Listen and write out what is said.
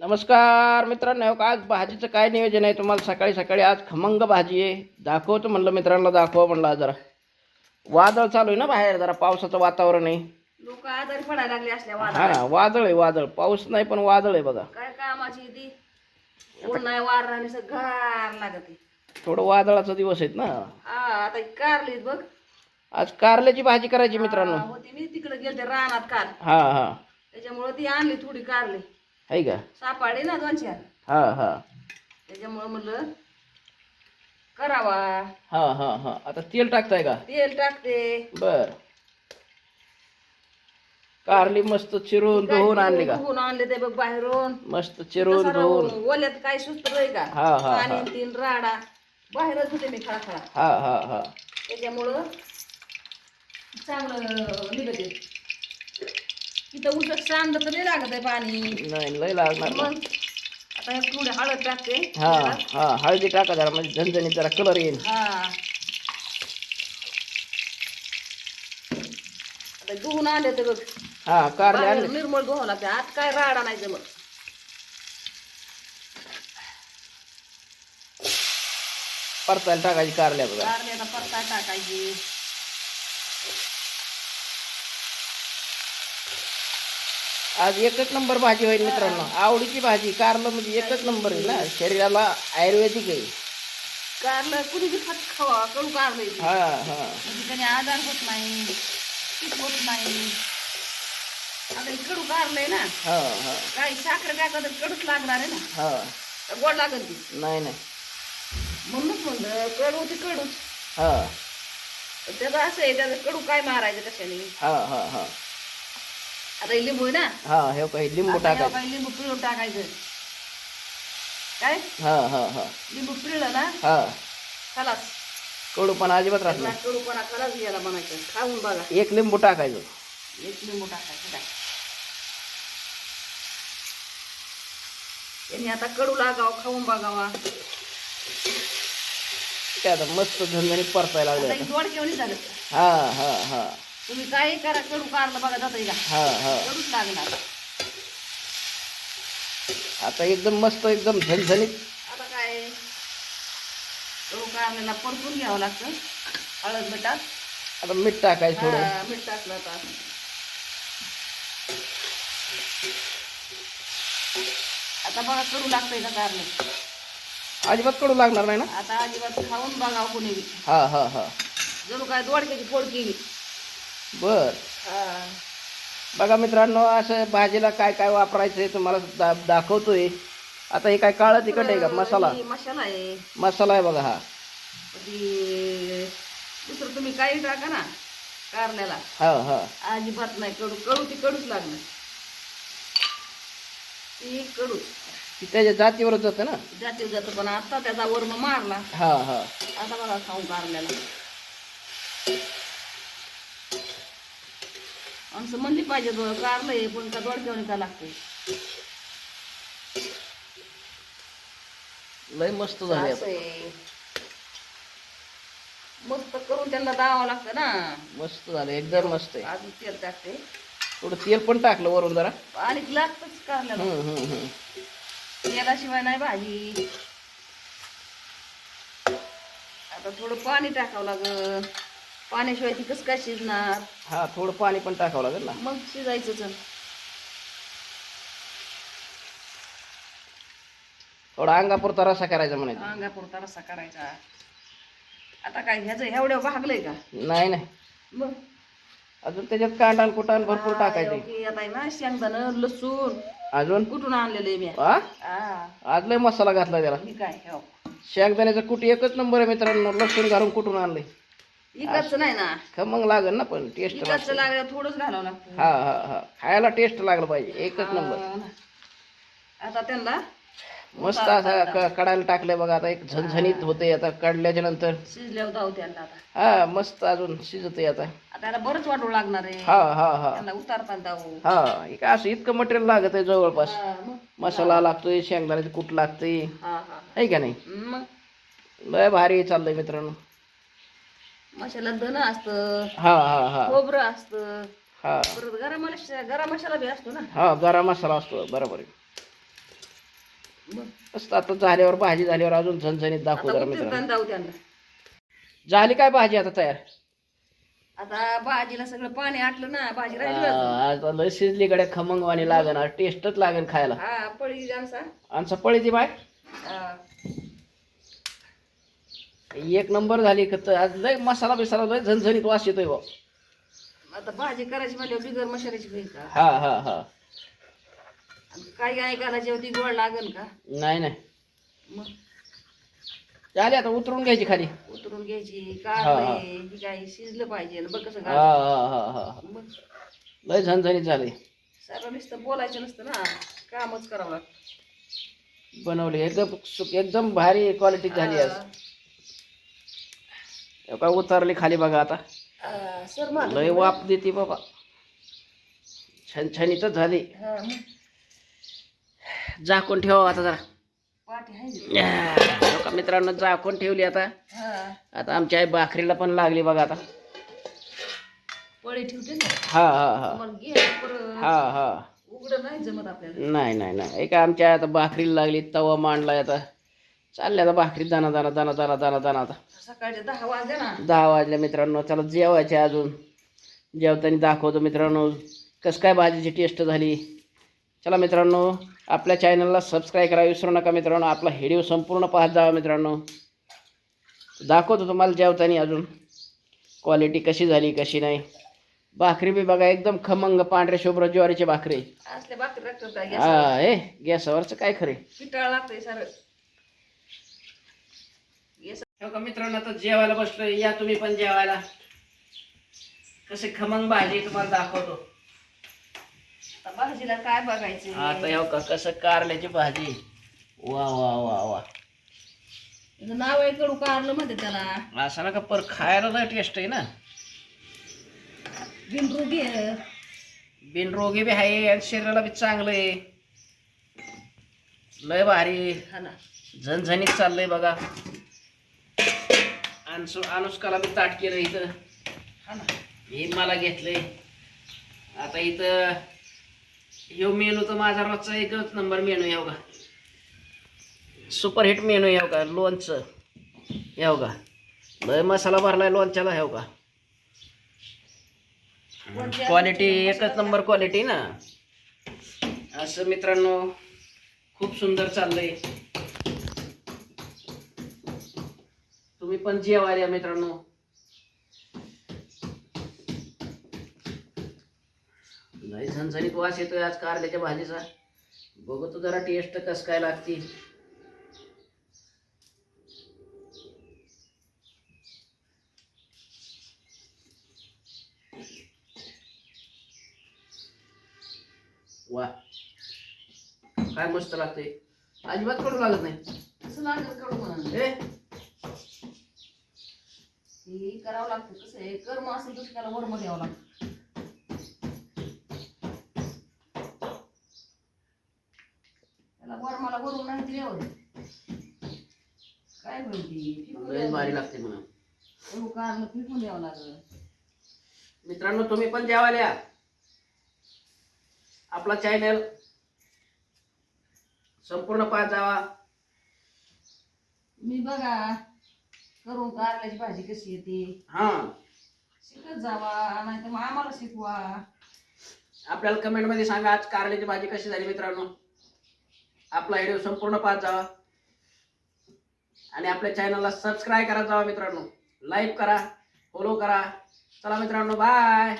नमस्कार मित्रांनो हो का? आज भाजीचं काय नियोजन आहे? तुम्हाला सकाळी सकाळी आज खमंग भाजी आहे. दाखवतो म्हणलं मित्रांना दाखवा म्हणलं आज जरा. वादळ चालू आहे ना बाहेर जरा पावसाचं वातावरण आहे. लोक आजारी पडायला लागले असल्या हा वादळात. ना वादळ आहे वादळ. पाऊस नाही पण वादळ आहे बघा. काय कामाची ती? गार लागत थोडं वादळाचा दिवस आहेत ना. हा आता ही कारलीत बघ. आज कारल्याची भाजी करायची मित्रांनो. हा, होती मी तिकडे गेलते रानात काल. हा हा. त्याच्यामुळे ती आणली थोडी कारली. आहे का सापाडी ना दोन चार. हा हा. त्याच्यामुळे म्हणलं करावा. हा हा हा. आता तेल टाकताय का? तेल टाकते. बर. कारली मस्त चिरून धुवून आणली का? धुवून आणले ते बघ बाहेरून. मस्त चिरून तसं धुवून. ओल्यात काय सुस्त आहे का? हा, हा, हा. पाणी तीन राडा. बाहेरच होते मी खळा खळा. हा हा हा. त्याच्यामुळं चांगलं निघते. तिथं उसक सांड तर नाही लागत आहे पाणी. नाही लय लागणार. मग आता हे थोडी हळद टाकते. हा हा हळदी टाका जरा म्हणजे झणझणीत जरा कलर येईल. हा. आता धुवून आले तर बघ. हा कारले बाहेर आणले. निर्मळ धुवावं लागते आत काय राडा नाही जमत. परतायला टाकायची कारल्या बघा. कारल्याला परता टाकायची. आज एकच नंबर भाजी होईल मित्रांनो. आवडीची भाजी कारलं म्हणजे एकच नंबर आहे ना. शरीराला आयुर्वेदिक आहे. कारलं कुणी बी खात खावा कडू कारलं हा हा. म्हणजे त्याने आजार होत नाही पीक होत नाही. आता हे कडू कारलंय ना. हा हा. काही साखर काय कडूच लागणार आहे ना. हा. तर गोड लागल ती. नाही नाही. म्हणूनच म्हणलं कडू ती कडूच. हा. तर त्याचं असं आहे त्याचं कडू काय मारायचं कशाने? हा हा हा. आता लिंबू ना? हा हे काही लिंबू टाकायचं. लिंबू पिळून टाकायचं. काय? हा हा हा. लिंबू पिळलं ना? हा. खलास. कडू पण अजिबात राहत त्यातला कडूपणा खलास घ्यायला म्हणायचं. खाऊन बघा. नाही एक लिंबू टाकायचं. एक लिंबू टाकायचं काय त्यांनी आता कडू लागावं खाऊन बघावा. ते आता मस्त झणझणीत परतायला लागले दोड केवढी झालं हा हा हा. तुम्ही काही करा कडू कारलं बघा जात हा हा. कडूच लागणार. आता एकदम मस्त एकदम झणझणीत. आता काय कडू कारल्याला परतून घ्यावं लागतं. हळद मिठात आता मीठ टाकायचं थोडं. हा, मीठ टाकलं आता. आता बघा कडू लागतंय का कारलं? अजिबात कडू लागणार नाही ना? आता अजिबात खाऊन बघा कोणी. हा हा हा. जणू काय दोडक्याची फोड केली बर. बघा मित्रांनो असं भाजीला काय काय वापरायचं आहे तुम्हाला दा दाखवतोय. आता हे काय काळं तिखट आहे का? मसाला? मसाला आहे. मसाला आहे बघा हा. दुसरं तुम्ही काही टाका ना कारल्याला. हा हा. अजिबात नाही कडू कडू ती कडूच लागणार. ती कडूच ती त्याच्या जातीवरच जातं ना? जातीव जातं पण आता त्याचा वर्म मारला. हा हा. आता बघा खाऊन कारल्याला. आमचं म्हणली पाहिजे कारलं आहे पण का दोडक्यावर का लागते लय मस्त झाले असं आहे. मस्त करून त्यांना दावावं लागतं ना. मस्त झाले एकदम मस्त आहे. अजून तेल टाकते. थोडं तेल पण टाकलं वरून जरा. आणि लागतच कारल्याला हम्म हम्म हम्म. तेलाशिवाय नाही भाजी. आता थोडं पाणी टाकावं लागल. पाण्याशिवाय ती कसं काय शिजणार? हा थोडं पाणी पण टाकावं लागेल ना. मग शिजायचं थोडा अंगापुरता रसा करायचा म्हणायचं. अंगापुरता रस्सा करायचा. आता काय ह्याचं एवढ्या भागलंय का? नाही नाही. मग? अजून त्याच्यात कांदा कुटाण भरपूर टाकायचे. आता आहे ना शेंगदाणं लसूण. अजून? कुठून आणलेलं मी? हा हा आज लय मसाला घातला त्याला. काय हो. शेंगदाण्याचं कुटी एकच नंबर आहे मित्रांनो. लसूण घालून कुठून आणलंय? इकडचं नाही ना? खमंग लागेल ना पण टेस्ट इकडचं लागलं थोडंच घालावं लागतं. हा हा हा. खायला टेस्ट लागलं पाहिजे. एकच नंबर. आता त्यांना मस्त असं क- कडायला टाकलंय बघा आता एक झणझणीत होते आता काढल्याच्या नंतर. शिजल्यावर जाऊ त्यांना आता. हा मस्त अजून शिजते आता. आता त्याला बरंच वाटू लागणार आहे. हा हा हा. त्यांना जाऊ. हा काय असं इतकं मटेरियल लागत आहे जवळपास. हा, मग. मसाला लागतोय शेंगदाण्याचं कूट लागते हा हा आहे का नाही? मग? लय भारी चाललंय मित्रांनो. मसाला धन असतं हा हा हा. खोबरं असतं. हा. परत गरम मसाला गरम मसाला बी असतो ना. हा गरम मसाला असतो बरोबर आहे. मस्त आता झाल्यावर भाजी झाल्यावर अजून झणझणीत दाखवू आता जरा उतरताना मित्रांनो. जाऊ त्यांना झाली काय भाजी आता तयार? आता भाजीला सगळं पाणी आटलं ना भाजी राहिली अजून. आ, आता लय शिजली गड्या खमंगवाणी लागणार टेस्टच लागेल खायला. हा पळी जाणसा आणि पळी ती बाय? हा. एक नंबर झाली खत आज लय मसाला बिसाला लय झणझणीत वास येतोय बा आता भाजी करायची म्हणजे बिगर मशाल्याची होईल का? हा हा हा. काय काय घालायची होती गोड लागन का? नाही नाही. मग? झाली आता उतरून घ्यायची खाली. उतरून घ्यायची. हा, हा. ही काय शिजलं पाहिजे. ना बघ कसं हा घाल हा हा हा हा. मग? लय झणझणीत झाली. सर्व नुसतं बोलायचं नसतं ना. कामच करावं लागतं. बनवली. एकदम सु- एकदम भारी क्वालिटी झाली आज. हे. काय उतरली खाली बघा आता. हा, लय वाप देते बाबा. छानछानीतच झाली. हा, मग. झाकून ठेवा आता जरा. या, लोका मित्रांनो झाकून ठेवली आता. हा. आता आमच्या आई भाकरीला पण लागली बघा आता. हा हा हा. हा हा. उघडं नाही नाही नाही नाही. हे काय आमच्या आता भाकरीला लागली तवा मांडलाय आता. चालले आता भाकरी दाना दाना दाना दाना दाना दाना आता. सकाळचे दहा वाजले ना. दहा वाजल्या मित्रांनो चला जेवायचे अजून. जेवताना दाखवतो मित्रांनो कसं काय भाजीची टेस्ट झाली. चला मित्रांनो आपल्या चॅनलला सबस्क्राईब करा विसरू नका मित्रांनो आपला व्हिडिओ संपूर्ण पाहत जावा मित्रांनो. दाखवतो तुम्हाला जेवताना अजून. क्वालिटी कशी झाली कशी नाही. भाकरी बी बघा एकदम खमंग पांढऱ्या शुभ्र ज्वारीची भाकरी. हा हे गॅसवरचं काय खरे पिटाळ लागतंय सारं. हो का मित्रांनो आता जेवायला बसलोय. या तुम्ही पण जेवायला. कसे खमंग भाजी तुम्हाला दाखवतो. आता भाजीला काय बघायचं? आता हो का कसं कारल्याची भाजी. वा वा वा वा. त्याचं नाव आहे कडू कारलं म्हणते त्याला. असं ना का पर खायला टेस्ट आहे ना? बिनरोगी आहे. बिनरोगी बी आहे आणि शरीराला बी चांगलं आहे. लय भारी. हा ना. झणझणीत चाललंय बघा. अनुस अनुष्काला बी ताट केलं इथं. हा ना. हे मला घेतलंय. आता इथं ह्यो मेनू तर माझा रोजचा एकच नंबर मेनू आहे का? सुपर हिट मेनू आहे का? लोणचं येऊ का? लय मसाला भरलाय लोणच्याला हेव का? क्वालिटी एकच नंबर क्वालिटी ना. असं मित्रांनो खूप सुंदर चाललंय तुम्ही पण जेवायला मित्रांनो. लय झणझणीत वास येतोय आज कारल्याच्या भाजीचा. बघतो जरा टेस्ट कस काय लागते. वा. काय मस्त लागते अजिबात कडू लागत नाही. कसं लागेल कडू म्हणून हे करावं लागतं. कसं आहे कर्म असेल तसं त्याला वर्म द्यावं लागतं. त्याला वर्माला वरून नाही दिले काय लय द्यावं भारी लागतं. म्हणून कडू कारलं फिकून द्यावं लागलं. मित्रांनो तुम्ही पण जेवायला या. आपला चॅनल संपूर्ण पाहत जावा. मी बघा. करून कारल्याची भाजी कशी येते? हा. शिकत जावा नाही तर मग आम्हाला शिकवा. आपल्याला कमेंटमध्ये सांगा आज कारल्याची भाजी कशी झाली मित्रांनो? आपला व्हिडिओ संपूर्ण पाहत जावा. आणि आपल्या चॅनलला सबस्क्राईब करा जावा मित्रांनो. लाईक करा फॉलो करा. चला मित्रांनो बाय